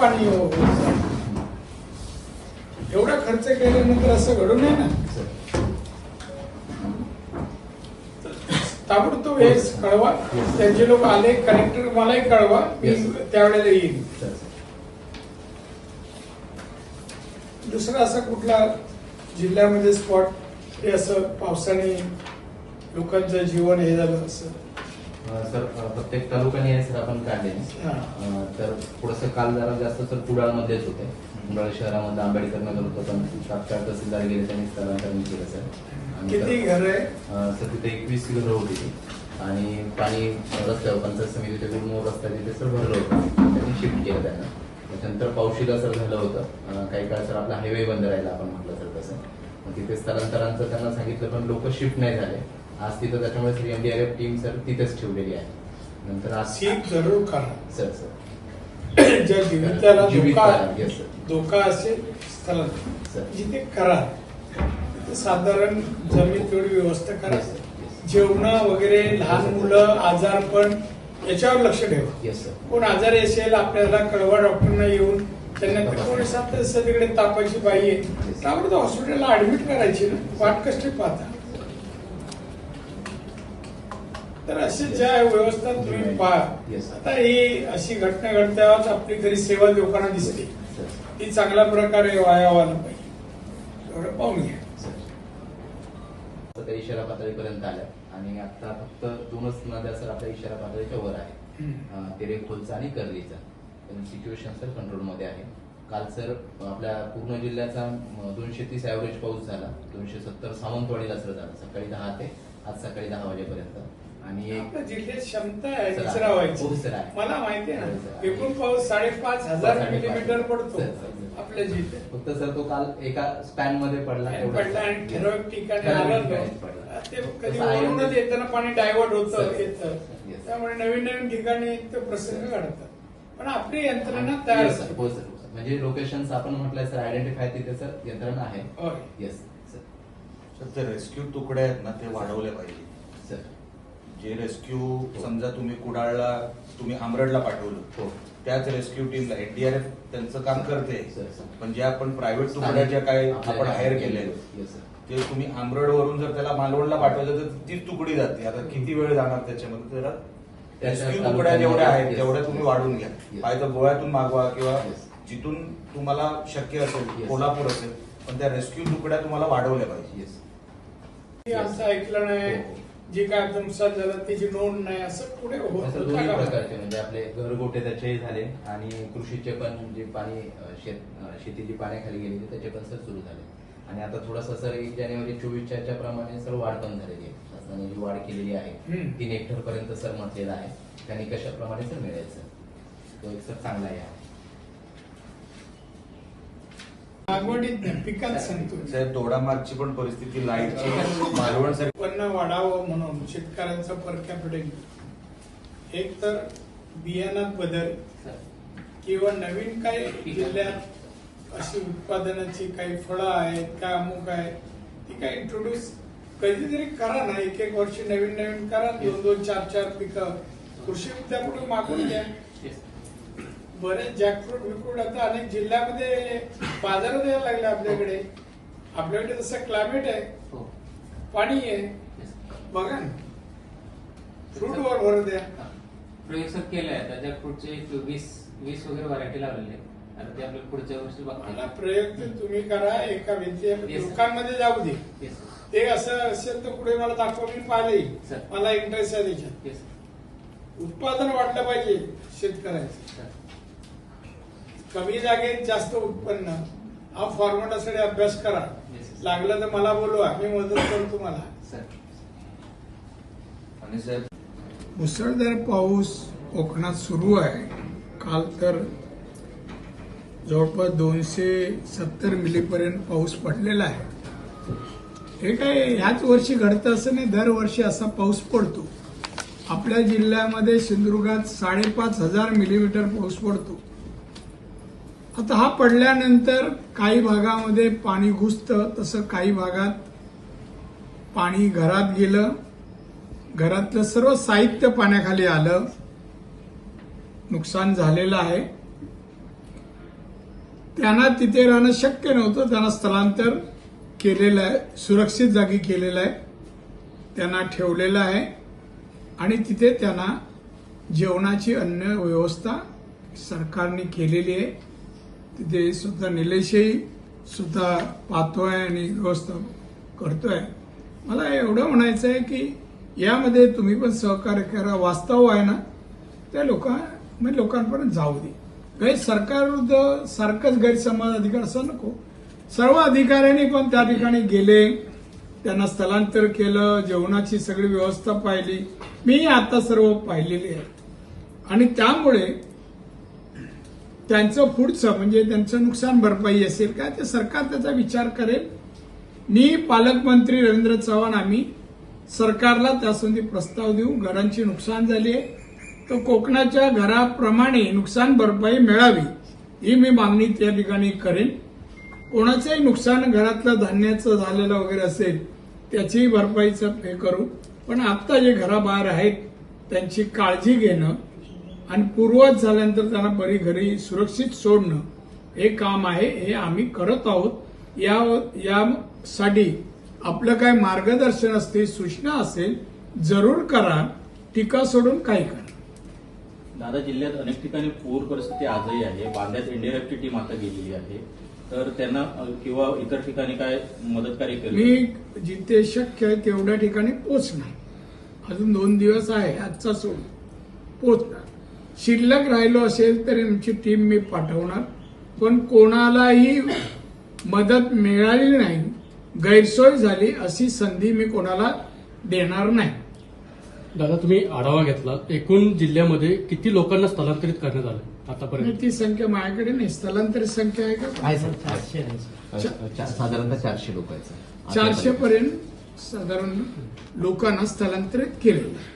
पाणी हो. एवढा खर्च केल्यानंतर असं घडू नये ना. ताबडतोब हे कळवा. त्यांचे लोक आले कलेक्टर मलाही कळवा. मी. त्यावेळेला येईल सर दुसरा असा कुठला जिल्ह्यामध्ये स्पॉट हे असं पावसाने लोकांचं जीवन हे झालं असं? सर प्रत्येक तालुक्याने आहे सर आपण काढले तर थोडंसं काल जरा जास्त सर कुडाळमध्येच होते. कुडाळ शहरामध्ये आंबेडकर नगर होतं पण तात्काळ तहसीलदार गेले त्यांनी स्थलांतरण केलं सर. किती घर आहे? सर तिथे एकवीस घरं होती. आणि पाणी रस्त्यावर पंचायत समितीच्या गुलमोहर रस्ता तिथे सर भरलं होतं. त्यांनी शिफ्ट केलं त्यांना. त्याच्यानंतर पावशीला सर झालं होतं. काही काळ सर आपला हायवे बंद राहिला आपण म्हटलं सर तसं. तिथे स्थलांतरांचं त्यांना सांगितलं पण लोक शिफ्ट नाही झाले. आज तिथं त्याच्यामुळे सर एमडीआरएफ टीम सर तिथेच ठेवलेली आहे. नंतर आज जरूर करा. Sir sir. ज्या जीविताला जीवित धोका करा, yes, sir. धोका असेल सर जिथे करा. तिथे साधारण जमीन तेवढी व्यवस्था करा. Yes, sir. Yes. जेवण वगैरे लहान मुलं आजारपण याच्यावर लक्ष ठेवा. येस सर कोण आजारी असेल आपल्याला कळवा डॉक्टरना येऊन त्यांना कोणी सांगतं तसं तिकडे तापाची बाई आहे. त्यामुळे हॉस्पिटलला ऍडमिट करायची ना. वाट कष्ट पाहता. तर अशी ज्या व्यवस्था तुम्ही पहा. आता ही अशी घटना घडल्यावर आपली खरी सेवा लोकांना दिसते. ती चांगल्या प्रकारे वाया व्हायला पाहिजे एवढं पाहून घ्या. त्या इशारा पातळीपर्यंत आल्या. आणि आता फक्त दोनच नद्या सर आपल्या इशारा पातळीच्या वर आहे. तेरेखोलचा आणि कर्लीचा. पण सिच्युएशन सर कंट्रोलमध्ये आहे. काल सर आपल्या पूर्ण जिल्ह्याचा दोनशे तीस ॲव्हरेज पाऊस झाला. दोनशे सत्तर सावंतवाडीला सर झाला. सकाळी दहा ते आज सकाळी दहा वाजेपर्यंत. आणि एक आपल्या जिल्ह्यात क्षमता आहे सर, विसरावायची हो, सर, आहे. मला माहिती आहे हो, ना सर. एकूण पाऊस साडेपाच हजार साडेपाच. मिलीमीटर पडतो सर, सर, सर. आपल्या जिल्ह्यात फक्त सर तो काल एका स्पॅनमध्ये पडला एवढाच. पडला आणि ठराविक ठिकाणी ठराविक आला ठिकाणी तो. पडला. ते कधी तसं आहे. वरूनच येताना पाणी डायव्हर्ट सर, होतं सर. येतं Yes. त्यामुळे नवीन नवीन ठिकाणी ते प्रसंग घडतात पण आपली यंत्रणा तयार Yes, sir. असते. हो सर हो, सर. म्हणजे लोकेशन आपण म्हटलंय सर आयडेंटिफाय तिथे सर यंत्रणा आहे होय. येस सर ते रेस्क्यू तुकड्या आहेत ना ते वाढवले पाहिजे सर जे रेस्क्यू समजा तुम्ही कुडाळला तुम्ही आमरडला पाठवलं हो त्याच रेस्क्यू टीमला एनडीआरएफ त्यांचं काम करते. पण जे आपण प्रायव्हेट तुकड्या ज्या काय आपण हायर सर ते तुम्ही आमरड वरून जर त्याला मालवणला पाठवलं तर तीच तुकडी जाते आता किती वेळ जाणार त्याच्यामध्ये त्याच्या रेस्क्यू तुकड्या जेवढ्या आहेत. तेवढ्या तुम्ही वाढून घ्या. पाहिजे गोव्यातून मागवा किंवा. जिथून तुम्हाला शक्य असेल. कोल्हापूर असेल पण त्या रेस्क्यू तुकड्या तुम्हाला वाढवल्या पाहिजे येस हे आमचं ऐकलं नाही हो. जे काय नुकसान झालं त्याची नोंद नाही असं पुढे होतं दोन्ही? प्रकारचे म्हणजे आपले घरगोटे त्याचेही झाले आणि कृषीचे पण जे पाणी अ, शेत अ, शेती जी पाण्याखाली गेलेली त्याचे पण सर सुरू झाले आणि आता थोडासा सर एक जानेवारी चोवीसच्या च्या प्रमाणे सर वाढ पण झालेली आहे शासनाने जी वाढ केलेली आहे हम्म. तीन हेक्टर पर्यंत सर म्हटलेलं आहे त्यांनी कशाप्रमाणे सर मिळेल सर तो एक सर चांगला आहे लागवडीत पिकात सांगतो साहेब दोडामागची पण परिस्थिती लाईटची मालवण उत्पन्न वाढावं म्हणून शेतकऱ्यांचा पर कॅपिटल एक तर बियाणात बदल किंवा नवीन काही जिल्ह्यात अशी उत्पादनाची काही फळं आहेत काय अमुक आहे ती काय इंट्रोड्यूस कधीतरी करा ना. एक एक वर्षी नवीन नवीन करा. दोन दोन चार चार पिकं. कृषी विद्यापीठ मागून घ्या. बरेच जॅकफ्रूट विफ्रूट आता अनेक जिल्ह्यामध्ये बाजार द्यायला लागले आपल्याकडे. आपल्याकडे तसं क्लायमेट आहे पाणी आहे बघा. फ्रूट वर भर द्या. प्रयोग सर केलाय आता जॅक फ्रूटचे एक वीस वीस वगैरे व्हरायटी लावलेले. आता ते आपल्याला पुढच्या वर्षी बघायला प्रयोग ते तुम्ही करा एका भिंती. लोकांमध्ये जाऊ दे. ते असं असेल तर पुढे मला दाखवा मी पाहिलं. मला इंटरेस्ट आहे त्याच्यात. उत्पादन वाढलं पाहिजे शेतकऱ्याचं. कमी जागेत जास्त उत्पन्न हा फॉर्मॅटासाठी अभ्यास करा. लागलं तर मला बोलवा मी मदत करतो तुम्हाला. सर आणि साहेब मुसळधार पाऊस कोकणात सुरू आहे. काल तर जवळपास दोनशे सत्तर मिलीपर्यंत पाऊस पडलेला आहे. हे काय ह्याच वर्षी घडतं असं नाही दरवर्षी असा पाऊस पडतो. आपल्या जिल्ह्यामध्ये सिंधुदुर्गात साडेपाच हजार मिलीमीटर पाऊस पडतो. आता हा पडल्यानंतर काही भागामध्ये पाणी घुसतं तसं काही भागात पाणी घरात गेलं. घरातलं सर्व साहित्य पाण्याखाली आलं. नुकसान झालेलं आहे. त्यांना तिथे राहणं शक्य नव्हतं. त्यांना स्थलांतर केलेलं आहे सुरक्षित जागी केलेलं आहे. त्यांना ठेवलेलं आहे. आणि तिथे त्यांना जेवणाची अन्न व्यवस्था सरकारने केलेली आहे. तिथे सुद्धा निलेशही सुद्धा पाहतोय आणि व्यवस्था करतोय. मला एवढं म्हणायचं आहे की यामध्ये तुम्ही पण सहकार्य करा वास्तव आहे ना? त्या लोकां म्हणजे लोकांपर्यंत जाऊ दे. गैर सरकारविरुद्ध सारखंच गैरसमज अधिकार असं नको. सर्व अधिकाऱ्यांनी पण त्या ठिकाणी गेले त्यांना स्थलांतर केलं जेवणाची सगळी व्यवस्था पाहिली. मी आता सर्व पाहिलेली आहे. आणि त्यामुळे त्यांचं पुढचं म्हणजे त्यांचं नुकसान भरपाई असेल काय ते सरकार त्याचा विचार करेल. मी पालकमंत्री रवींद्र चव्हाण आम्ही सरकारला त्यासंबंधी प्रस्ताव देऊ. घरांची नुकसान झाली आहे. तर कोकणाच्या घराप्रमाणे नुकसान भरपाई मिळावी ही मी मागणी त्या ठिकाणी करेन. कोणाचंही नुकसान घरातलं धान्याचं झालेलं वगैरे असेल त्याचीही भरपाईचं हे करू. पण आता जे घराबाहेर आहेत त्यांची काळजी घेणं आणि पूर्वज झाल्यानंतर त्यांना बरी घरी सुरक्षित सोडणं हे काम आहे हे आम्ही करत आहोत. या यासाठी आपलं काय मार्गदर्शन असते सूचना असेल जरूर करा. टीका सोडून काही करा. दादा जिल्ह्यात अनेक ठिकाणी पूर परिस्थिती आजही आहे. बांद्यात एनडीआरएफची टीम आता गेलेली आहे. तर त्यांना किंवा इतर ठिकाणी काय मदतकार्य केलं? मी जिथे शक्य आहे तेवढ्या ठिकाणी पोचणार अजून दोन दिवस आहे आजचा सोड. पोचणार शिल्लक राहिलो असेल तर आमची टीम मी पाठवणार. पण कोणालाही मदत मिळाली नाही गैरसोय झाली अशी संधी मी कोणाला देणार नाही. दादा तुम्ही आढावा घेतला. एकूण जिल्ह्यामध्ये किती लोकांना स्थलांतरित करण्यात आलं आतापर्यंत? ती संख्या माझ्याकडे नाही. स्थलांतरित संख्या आहे का? साधारणतः चारशे लोक चारशे पर्यंत साधारण लोकांना स्थलांतरित केलेलं आहे.